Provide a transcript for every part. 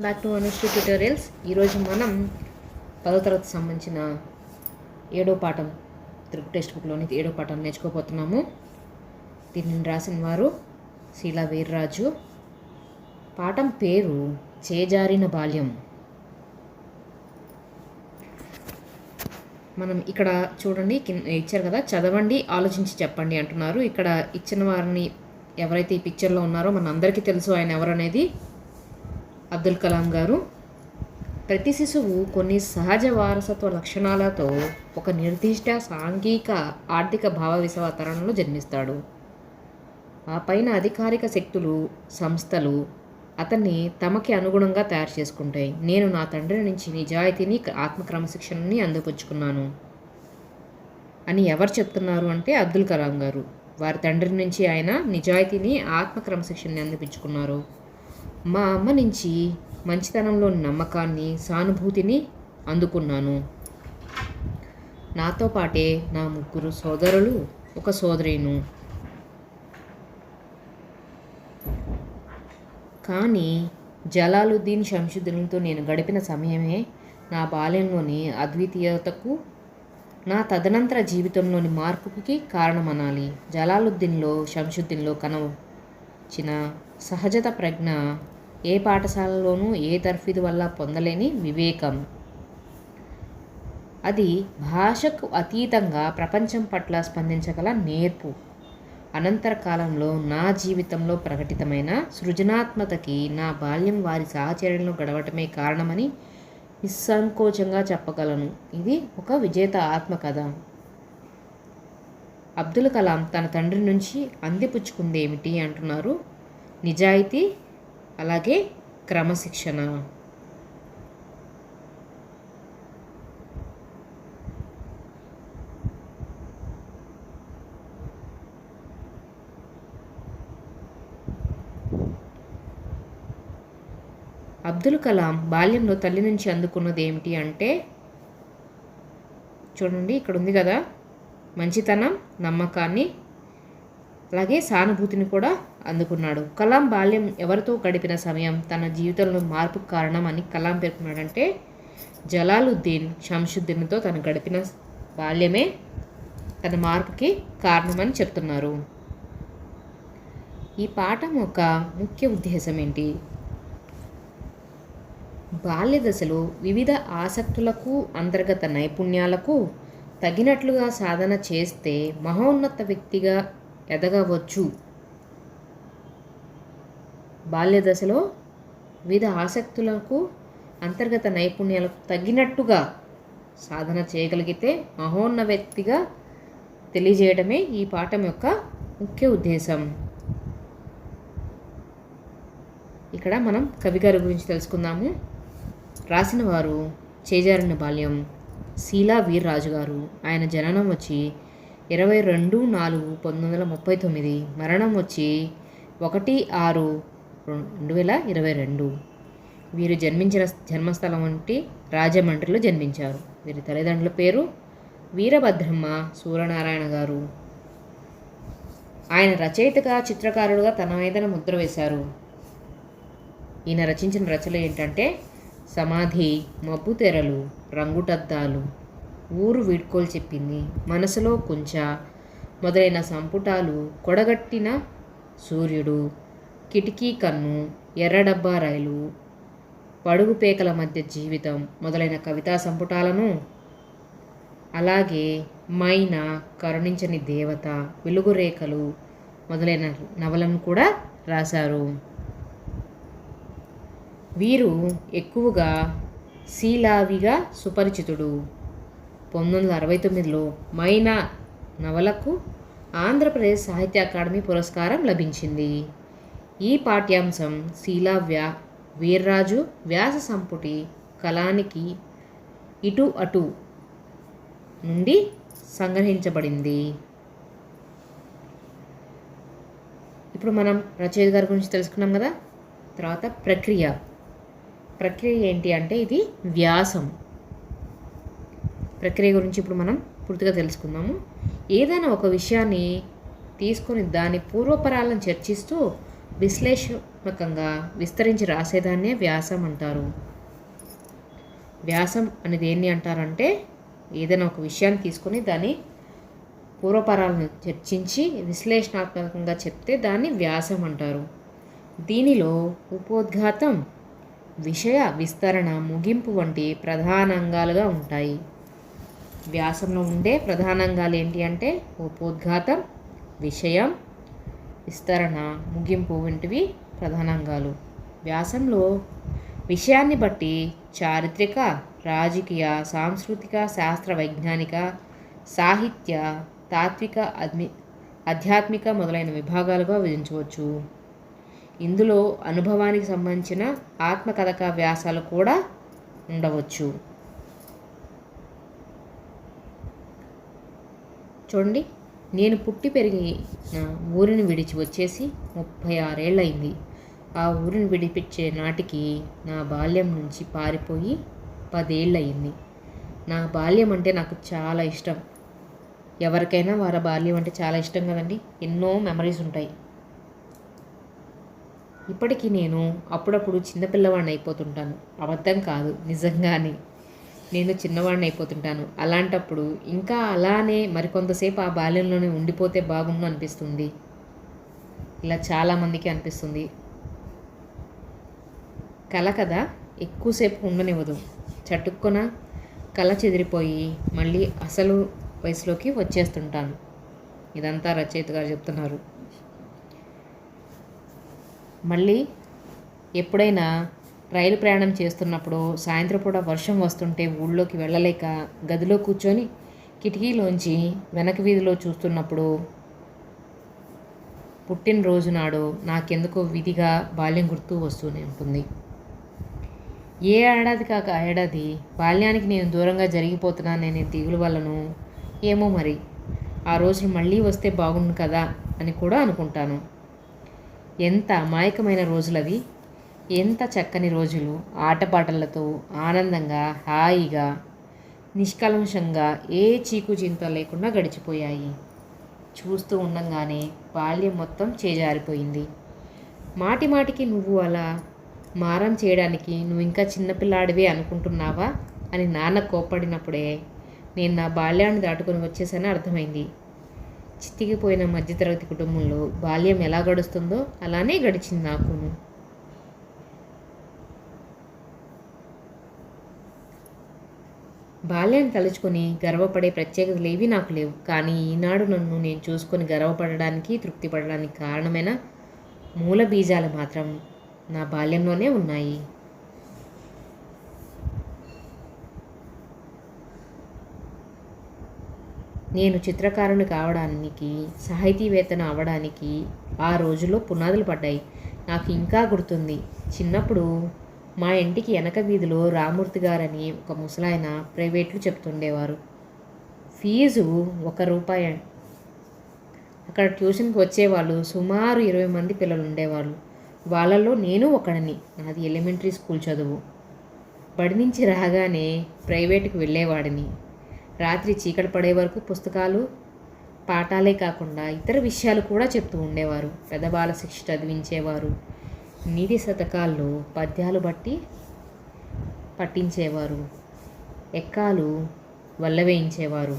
Back to అనుష్ఠి tutorials ఈరోజు మనం పదో తరగతి సంబంధించిన ఏడో పాఠం తెలుగు టెక్స్ట్ బుక్లోని ఏడో పాఠం నేర్చుకోబోతున్నాము. దీనిని రాసిన వారు శీలా వీర్రాజు. పాఠం పేరు చేజారిన బాల్యం. మనం ఇక్కడ చూడండి కింద ఇచ్చారు కదా చదవండి ఆలోచించి చెప్పండి అంటున్నారు. ఇక్కడ ఇచ్చిన వారిని ఎవరైతే ఈ పిక్చర్లో ఉన్నారో మన అందరికీ తెలుసు ఆయన ఎవరనేది. అబ్దుల్ కలాం గారు. ప్రతి శిశువు కొన్ని సహజ వారసత్వ లక్షణాలతో ఒక నిర్దిష్ట సాంఘిక ఆర్థిక భావ విశ్వతరణలో జన్మిస్తాడు. ఆ పైన అధికారిక శక్తులు సంస్థలు అతన్ని తమకి అనుగుణంగా తయారు చేసుకుంటాయి. నేను నా తండ్రి నుంచి నిజాయితీని ఆత్మక్రమశిక్షణని అందిపుచ్చుకున్నాను. అని ఎవరు చెప్తున్నారు అంటే అబ్దుల్ కలాం గారు. వారి తండ్రి నుంచి ఆయన నిజాయితీని ఆత్మక్రమశిక్షణని అందిపించుకున్నారు మా అమ్మ నుంచి మంచితనంలోని నమ్మకాన్ని సానుభూతిని అందుకున్నాను. నాతో పాటే నా ముగ్గురు సోదరులు ఒక సోదరిను. కానీ జలాలుద్దీన్ శంషుద్దీన్తో నేను గడిపిన సమయమే నా బాల్యంలోని అద్వితీయతకు నా తదనంతర జీవితంలోని మార్పుకి కారణమనాలి. జలాలుద్దీన్లో శంషుద్దీన్లో ఇచ్చిన సహజత ప్రజ్ఞ ఏ పాఠశాలలోనూ ఏ తర్ఫీదు వల్ల పొందలేని వివేకం. అది భాషకు అతీతంగా ప్రపంచం పట్ల స్పందించగల నేర్పు. అనంతర కాలంలో నా జీవితంలో ప్రకటితమైన సృజనాత్మతకి నా బాల్యం వారి సాహచర్యంలో గడవటమే కారణమని నిస్సంకోచంగా చెప్పగలను. ఇది ఒక విజేత ఆత్మకథ. అబ్దుల్ కలాం తన తండ్రి నుంచి అందిపుచ్చుకుంది ఏమిటి అంటున్నారు. నిజాయితీ అలాగే క్రమశిక్షణ. అబ్దుల్ కలాం బాల్యంలో తల్లి నుంచి అందుకున్నది ఏమిటి అంటే చూడండి ఇక్కడ ఉంది కదా మంచితనం నమ్మకాన్ని అలాగే సానుభూతిని కూడా అందుకున్నాడు. కలాం బాల్యం ఎవరితో గడిపిన సమయం? తన జీవితంలో మార్పుకు కారణం అని కలాం పేర్కొన్నాడంటే జలాలుద్దీన్ షంషుద్దీన్తో తను గడిపిన బాల్యమే తన మార్పుకి కారణమని చెప్తున్నారు. ఈ పాఠం యొక్క ముఖ్య ఉద్దేశం ఏంటి? బాల్య దశలో వివిధ ఆసక్తులకు అంతర్గత నైపుణ్యాలకు తగినట్లుగా సాధన చేస్తే మహోన్నత వ్యక్తిగా ఎదగవచ్చు. బాల్య దశలో వివిధ ఆసక్తులకు అంతర్గత నైపుణ్యాలకు తగినట్టుగా సాధన చేయగలిగితే మహోన్న వ్యక్తిగా తెలియజేయడమే ఈ పాఠం యొక్క ముఖ్య ఉద్దేశం. ఇక్కడ మనం కవిగారి గురించి తెలుసుకుందాము. రాసిన వారు చేజారిన బాల్యం. శీలా వీర్రాజు గారు. ఆయన జననం వచ్చి ఇరవై రెండు నాలుగు పంతొమ్మిది వందల ముప్పై తొమ్మిది. మరణం వచ్చి ఒకటి ఆరు రెండు వేల ఇరవై రెండు. వీరు జన్మించిన జన్మస్థలం వంటి రాజమండ్రిలో జన్మించారు. వీరి తల్లిదండ్రుల పేరు వీరభద్రమ్మ సూర్యనారాయణ గారు. ఆయన రచయితగా చిత్రకారుడుగా తన మీదన ముద్ర వేశారు. ఈయన రచించిన రచనలు ఏంటంటే సమాధి మబ్బు తెరలు రంగుటద్దాలు. ఊరు వీడ్కోలు చెప్పింది. మనసులో కుంచ. మొదలైన సంపుటాలు కొడగట్టిన సూర్యుడు. కిటికీ కన్ను ఎర్ర డబ్బా రైలు. పడుగు పేకల మధ్య జీవితం మొదలైన కవితా సంపుటాలను. అలాగే మైన కరుణించని దేవత వెలుగు రేఖలు మొదలైన నవలను కూడా రాశారు. వీరు ఎక్కువగా శీలావిగా సుపరిచితుడు. పంతొమ్మిది వందల అరవై తొమ్మిదిలో మైనా నవలకు ఆంధ్రప్రదేశ్ సాహిత్య అకాడమీ పురస్కారం లభించింది. ఈ పాఠ్యాంశం శీలావ్య వీర్రాజు వ్యాస సంపుటి కళానికి ఇటు అటు నుండి సంగ్రహించబడింది. ఇప్పుడు మనం రచయిత గారి గురించి తెలుసుకున్నాం కదా? తర్వాత ప్రక్రియ. ప్రక్రియ ఏంటి అంటే ఇది వ్యాసం. ప్రక్రియ గురించి ఇప్పుడు మనం పూర్తిగా తెలుసుకుందాము. ఏదైనా ఒక విషయాన్ని తీసుకొని దాని పూర్వపరాలను చర్చిస్తూ విశ్లేషణకంగా విస్తరించి రాసేదాన్నే వ్యాసం అంటారు. వ్యాసం అనేది ఏంటి అంటారంటే ఏదైనా ఒక విషయాన్ని తీసుకొని దాని పూర్వపరాలను చర్చించి విశ్లేషణాత్మకంగా చెప్తే దాన్ని వ్యాసం అంటారు. దీనిలో ఉపోద్ఘాతం విషయ విస్తరణ ముగింపు వంటి ప్రధాన అంగాలుగా ఉంటాయి. వ్యాసంలో ఉండే ప్రధాన అంగాలు ఏంటి అంటే ఉపోద్ఘాతం విషయం విస్తరణ ముగింపు వంటివి ప్రధాన అంగాలు. వ్యాసంలో విషయాన్ని బట్టి చారిత్రక రాజకీయ సాంస్కృతిక శాస్త్ర వైజ్ఞానిక సాహిత్య తాత్విక అద్మి ఆధ్యాత్మిక మొదలైన విభాగాలుగా విధించవచ్చు ఇందులో అనుభవానికి సంబంధించిన ఆత్మకథక వ్యాసాలు కూడా ఉండవచ్చు. చూడండి నేను పుట్టి పెరిగి ఊరిని విడిచి వచ్చేసి ముప్పై ఆరేళ్ళయింది. ఆ ఊరిని విడిపించే నాటికి నా బాల్యం నుంచి పారిపోయి పదేళ్ళయింది. నా బాల్యం అంటే నాకు చాలా ఇష్టం. ఎవరికైనా వారి బాల్యం అంటే చాలా ఇష్టం కదండి. ఎన్నో మెమరీస్ ఉంటాయి. ఇప్పటికీ నేను అప్పుడప్పుడు చిన్నపిల్లవాడిని అయిపోతుంటాను అబద్ధం కాదు నిజంగానే. నేను చిన్నవాడిని అయిపోతుంటాను అలాంటప్పుడు ఇంకా అలానే మరికొంతసేపు ఆ బాల్యంలోనే ఉండిపోతే బాగుండు అనిపిస్తుంది. ఇలా చాలామందికి అనిపిస్తుంది. కళ కదా ఎక్కువసేపు ఉండనివ్వదు. చటుక్కున కళ చెదిరిపోయి మళ్ళీ అసలు వయసులోకి వచ్చేస్తుంటాను. ఇదంతా రచయిత గారు చెప్తున్నారు. మళ్ళీ ఎప్పుడైనా రైలు ప్రయాణం చేస్తున్నప్పుడు సాయంత్రం పూట వర్షం వస్తుంటే ఊళ్ళోకి వెళ్ళలేక గదిలో కూర్చొని కిటికీలోంచి వెనక వీధిలో చూస్తున్నప్పుడు పుట్టినరోజు నాడు నాకెందుకో విధిగా బాల్యం గుర్తు వస్తూనే ఉంటుంది. ఏ ఏడాది కాక ఆ ఏడాది బాల్యానికి నేను దూరంగా జరిగిపోతున్నా నేను దిగులు వల్లను ఏమో మరి. ఆ రోజులు మళ్ళీ వస్తే బాగుండు కదా అని కూడా అనుకుంటాను. ఎంత అమాయకమైన రోజులవి. ఎంత చక్కని రోజులు. ఆటపాటలతో ఆనందంగా హాయిగా నిష్కలంషంగా ఏ చీకు చింత లేకుండా గడిచిపోయాయి. చూస్తూ ఉండంగానే బాల్యం మొత్తం చేజారిపోయింది. మాటి మాటికి నువ్వు అలా మారం చేయడానికి నువ్వు ఇంకా చిన్నపిల్లాడివే అనుకుంటున్నావా? అని నాన్న కోప్పడినప్పుడే నేను నా బాల్యాన్ని దాటుకొని వచ్చేసానని అర్థమైంది. చితికిపోయిన మధ్యతరగతి కుటుంబంలో బాల్యం ఎలా గడుస్తుందో అలానే గడిచింది నాకును. బాల్యాన్ని తలుచుకొని గర్వపడే ప్రత్యేకతలు ఏవి నాకు లేవు. కానీ ఈనాడు నన్ను నేను చూసుకొని గర్వపడడానికి తృప్తి పడడానికి కారణమైన మూల బీజాలు మాత్రం నా బాల్యంలోనే ఉన్నాయి. నేను చిత్రకారుని కావడానికి సాహితీవేత్తను అవడానికి ఆ రోజుల్లో పునాదులు పడ్డాయి. నాకు ఇంకా గుర్తుంది. చిన్నప్పుడు మా ఇంటికి వెనక వీధిలో రామూర్తి గారని ఒక ముసలాయన ప్రైవేట్లు చెప్తుండేవారు. ఫీజు ఒక రూపాయి. అక్కడ ట్యూషన్కి వచ్చేవాళ్ళు సుమారు ఇరవై మంది పిల్లలు ఉండేవాళ్ళు. వాళ్ళల్లో నేను ఒకడిని. నాది ఎలిమెంటరీ స్కూల్ చదువు. బడి నుంచి రాగానే ప్రైవేట్కి వెళ్ళేవాడిని. రాత్రి చీకటి పడే వరకు పుస్తకాలు పాఠాలే కాకుండా ఇతర విషయాలు కూడా చెప్తూ ఉండేవారు. పెద్దబాల శిక్ష చదివించేవారు. నీతి శతకాల్లో పద్యాలు బట్టి పట్టించేవారు ఎక్కాలు వల్లవేయించేవారు.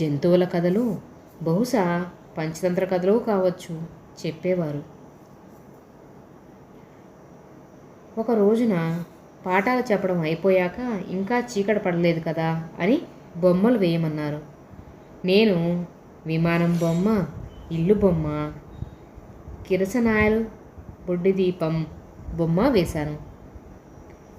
జంతువుల కథలు బహుశా పంచతంత్ర కథలు కావచ్చు చెప్పేవారు. ఒక రోజున పాఠాలు చెప్పడం అయిపోయాక ఇంకా చీకటి పడలేదు కదా అని బొమ్మలు వేయమన్నారు. నేను విమానం బొమ్మ ఇల్లు బొమ్మ కిరసనాయలు బొడ్డి దీపం బొమ్మ వేశాను.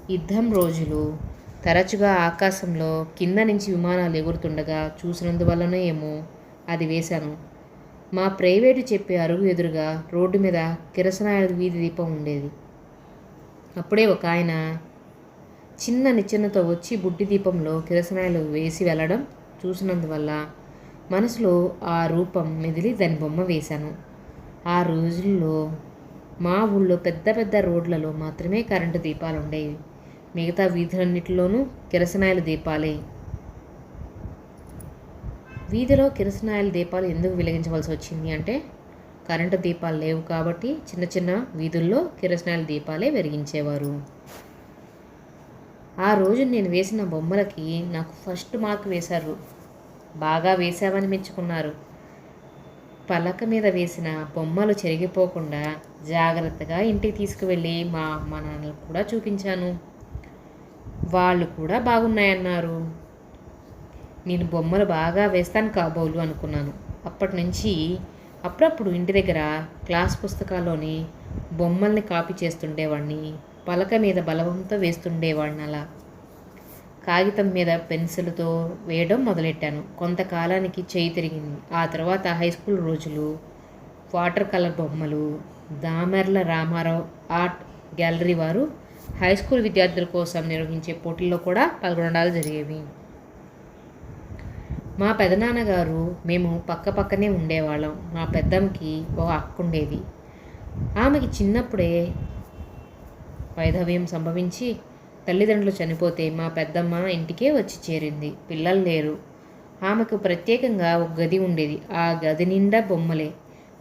యుద్ధం రోజులు తరచుగా ఆకాశంలో కింద నుంచి విమానాలు ఎగురుతుండగా చూసినందువల్లనే ఏమో అది వేశాను. మా ప్రైవేటు చెప్పే అరుగు ఎదురుగా రోడ్డు మీద కిరసనాయల వీధి దీపం ఉండేది. అప్పుడే ఒక ఆయన చిన్న నిచ్చెనతో వచ్చి బుడ్డి దీపంలో కిరసనాయలు వేసి వెళ్ళడం చూసినందువల్ల మనసులో ఆ రూపం మెదిలి దాని బొమ్మ వేశాను. ఆ రోజుల్లో మా ఊళ్ళో పెద్ద పెద్ద రోడ్లలో మాత్రమే కరెంటు దీపాలు ఉండేవి. మిగతా వీధులన్నిటిలోనూ కిరసనాయల దీపాలే. వీధిలో కిరసనాయల దీపాలు ఎందుకు వెలిగించవలసి వచ్చింది అంటే కరెంటు దీపాలు లేవు కాబట్టి చిన్న చిన్న వీధుల్లో కిరసనాయల దీపాలే వెలిగించేవారు. ఆ రోజు నేను వేసిన బొమ్మలకి నాకు ఫస్ట్ మార్క్ వేశారు. బాగా వేశామని మెచ్చుకున్నారు. పలక మీద వేసిన బొమ్మలు చెరిగిపోకుండా జాగ్రత్తగా ఇంటికి తీసుకువెళ్ళి మా అమ్మ నాన్నలకు కూడా చూపించాను. వాళ్ళు కూడా బాగున్నాయన్నారు. నేను బొమ్మలు బాగా వేస్తాను కాబోలు అనుకున్నాను. అప్పటి నుంచి అప్పుడప్పుడు ఇంటి దగ్గర క్లాస్ పుస్తకాల్లోని బొమ్మల్ని కాపీ చేస్తుండేవాడిని పలక మీద బలవంతో వేస్తుండేవాడిని అలా. కాగితం మీద పెన్సిల్తో వేయడం మొదలెట్టాను. కొంతకాలానికి చేయి తిరిగింది. ఆ తర్వాత హై స్కూల్ రోజులు వాటర్ కలర్ బొమ్మలు దామెర్ల రామారావు ఆర్ట్ గ్యాలరీ వారు హై స్కూల్ విద్యార్థుల కోసం నిర్వహించే పోటీల్లో కూడా పాల్గొనడాలు జరిగేవి. మా పెదనాన్నగారు మేము పక్క పక్కనే ఉండేవాళ్ళం. మా పెద్దమ్మకి ఒక అక్క ఉండేది ఆమెకి చిన్నప్పుడే వైధవ్యం సంభవించి తల్లిదండ్రులు చనిపోతే మా పెద్దమ్మ ఇంటికే వచ్చి చేరింది. పిల్లలు లేరు. ఆమెకు ప్రత్యేకంగా ఒక గది ఉండేది. ఆ గది నిండా బొమ్మలే.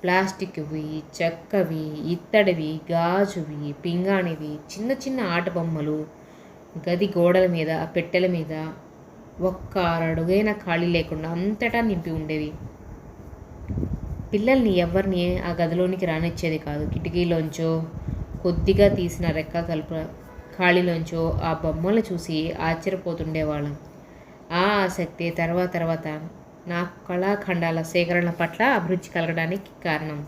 ప్లాస్టిక్వి చెక్కవి ఇత్తడివి గాజువి పింగాణివి చిన్న చిన్న ఆట బొమ్మలు. గది గోడల మీద పెట్టెల మీద ఒక్క అడుగైన ఖాళీ లేకుండా అంతటా నింపి ఉండేవి పిల్లల్ని ఎవరిని ఆ గదిలోనికి రానిచ్చేది కాదు. కిటికీలోంచో కొద్దిగా తీసిన రెక్క కలుపు ఖాళీలోంచో ఆ బొమ్మలు చూసి ఆశ్చర్యపోతుండేవాళ్ళం. ఆ ఆసక్తి తర్వాత తర్వాత నా కళాఖండాల సేకరణ పట్ల అభిరుచి కలగడానికి కారణం.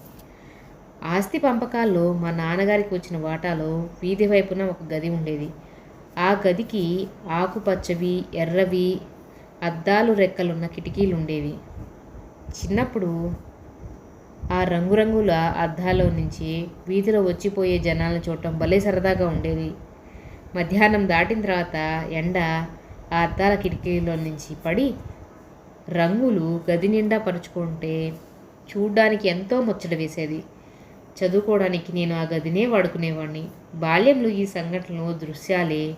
ఆస్తి పంపకాల్లో మా నాన్నగారికి వచ్చిన వాటాలో వీధి వైపున ఒక గది ఉండేది. ఆ గదికి ఆకుపచ్చవి ఎర్రవి అద్దాలు రెక్కలున్న కిటికీలు ఉండేవి చిన్నప్పుడు ఆ రంగురంగుల అద్దాలో నుంచి వీధిలో వచ్చిపోయే జనాలను చూడటం భలే సరదాగా ఉండేది. మధ్యాహ్నం దాటిన తర్వాత ఎండ ఆ అద్దాల కిటికీలో నుంచి పడి రంగులు గది నిండా పరుచుకుంటే చూడ్డానికి ఎంతో ముచ్చట వేసేది. చదువుకోవడానికి నేను ఆ గదినే వాడుకునేవాడిని బాల్యంలో ఈ సంఘటనలు దృశ్యాలే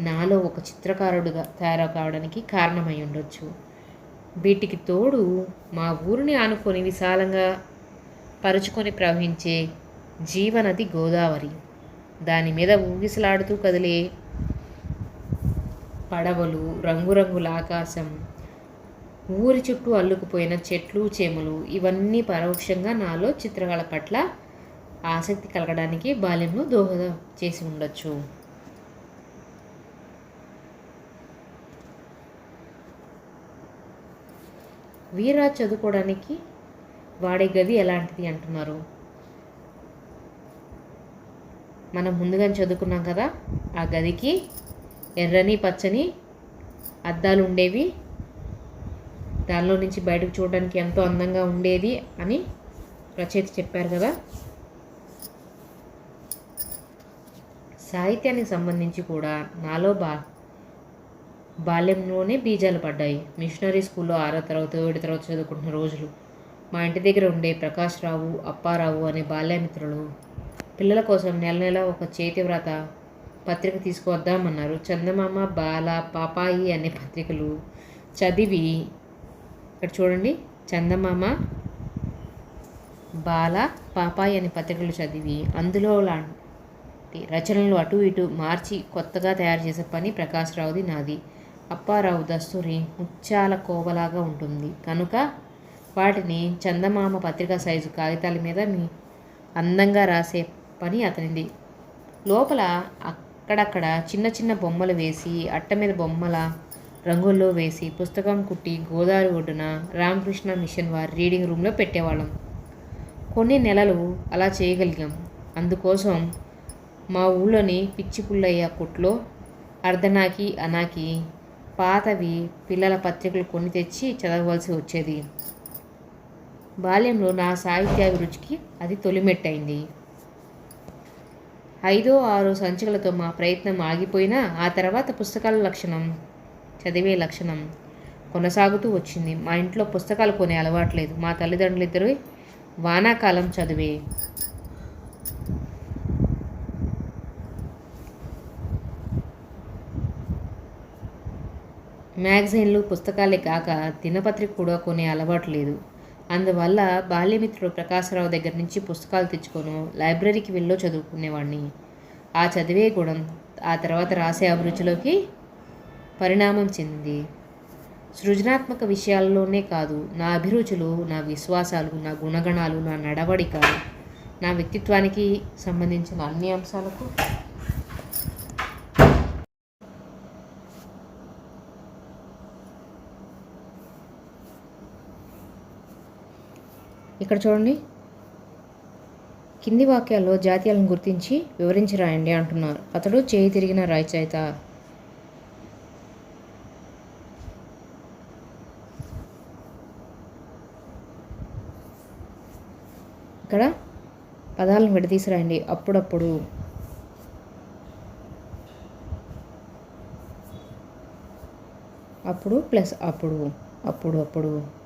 నాలో ఒక చిత్రకారుడుగా తయారు కావడానికి కారణమై ఉండొచ్చు. వీటికి తోడు మా ఊరిని ఆనుకొని విశాలంగా పరుచుకొని ప్రవహించే జీవనది గోదావరి. దాని మీద ఊగిసలాడుతూ కదిలే పడవలు రంగురంగుల ఆకాశం ఊరి చుట్టూ అల్లుకుపోయిన చెట్లు చేమలు ఇవన్నీ పరోక్షంగా నాలో చిత్రకళ పట్ల ఆసక్తి కలగడానికి బాల్యంలో దోహదం చేసి ఉండొచ్చు. వీరా చదువుకోవడానికి వాడే గది ఎలాంటిది అంటున్నారు? మనం ముందుగానే చదువుకున్నాం కదా ఆ గదికి ఎర్రని పచ్చని అద్దాలు ఉండేవి. దానిలో నుంచి బయటకు చూడడానికి ఎంతో అందంగా ఉండేది అని రచయిత చెప్పారు కదా. సాహిత్యానికి సంబంధించి కూడా నాలో బా బాల్యంలోనే బీజాలు పడ్డాయి. మిషనరీ స్కూల్లో ఆరో తరగతి ఏడు తరగతి చదువుకుంటున్న రోజులు మా ఇంటి దగ్గర ఉండే ప్రకాష్ రావు అప్పారావు అనే బాల్యమిత్రులు పిల్లల కోసం నెల నెల ఒక చేతి వ్రత పత్రిక తీసుకువద్దామన్నారు. చందమామ బాల పాపాయి అనే పత్రికలు చదివి ఇక్కడ చూడండి చందమామ బాల పాపాయి అనే పత్రికలు చదివి అందులో లాంటి రచనలు అటు ఇటు మార్చి కొత్తగా తయారు చేసే పని ప్రకాశ్రావుది నాది. అప్పారావు దస్తూరి ముత్యాల కోవలాగా ఉంటుంది. కనుక వాటిని చందమామ పత్రిక సైజు కాగితాల మీద మీ అందంగా రాసే పని అతనిది. లోపల అక్కడక్కడ చిన్న చిన్న బొమ్మలు వేసి అట్ట మీద బొమ్మల రంగుల్లో వేసి పుస్తకం కుట్టి గోదావరి ఒడ్డున రామకృష్ణ మిషన్ వారి రీడింగ్ రూమ్లో పెట్టేవాళ్ళం. కొన్ని నెలలు అలా చేయగలిగాం. అందుకోసం మా ఊళ్ళోని పిచ్చి పుల్లయ్య కొట్లో అర్ధనాకి అనాకి పాతవి పిల్లల పత్రికలు కొని తెచ్చి చదవవలసి వచ్చేది. బాల్యంలో నా సాహిత్యాభిరుచికి అది తొలిమెట్టయింది. ఐదో ఆరో సంచికలతో మా ప్రయత్నం ఆగిపోయినా ఆ తర్వాత పుస్తకాల లక్షణం చదివే లక్షణం కొనసాగుతూ వచ్చింది. మా ఇంట్లో పుస్తకాలు కొనే అలవాట్లేదు. మా తల్లిదండ్రులు ఇద్దరు వానాకాలం చదివే. మ్యాగజైన్లు పుస్తకాలే కాక దినపత్రిక కూడా కొనే అలవాటు లేదు అందువల్ల బాల్యమిత్రుడు ప్రకాశరావు దగ్గర నుంచి పుస్తకాలు తెచ్చుకొను లైబ్రరీకి వెళ్ళో చదువుకునేవాడిని ఆ చదివే గుణం ఆ తర్వాత రాసే అభిరుచిలోకి పరిణామం చెందింది. సృజనాత్మక విషయాల్లోనే కాదు నా అభిరుచులు నా విశ్వాసాలు నా గుణగణాలు నా నడవడిక నా వ్యక్తిత్వానికి సంబంధించిన అన్ని అంశాలకు ఇక్కడ చూడండి. కింది వాక్యాల్లో జాతీయాలను గుర్తించి వివరించి రాయండి అంటున్నారు. అతడు చేయి తిరిగిన రచయిత ఇక్కడ పదాలను విడదీసి రాయండి అప్పుడప్పుడు. అప్పుడు ప్లస్ అప్పుడు. అప్పుడు అప్పుడు.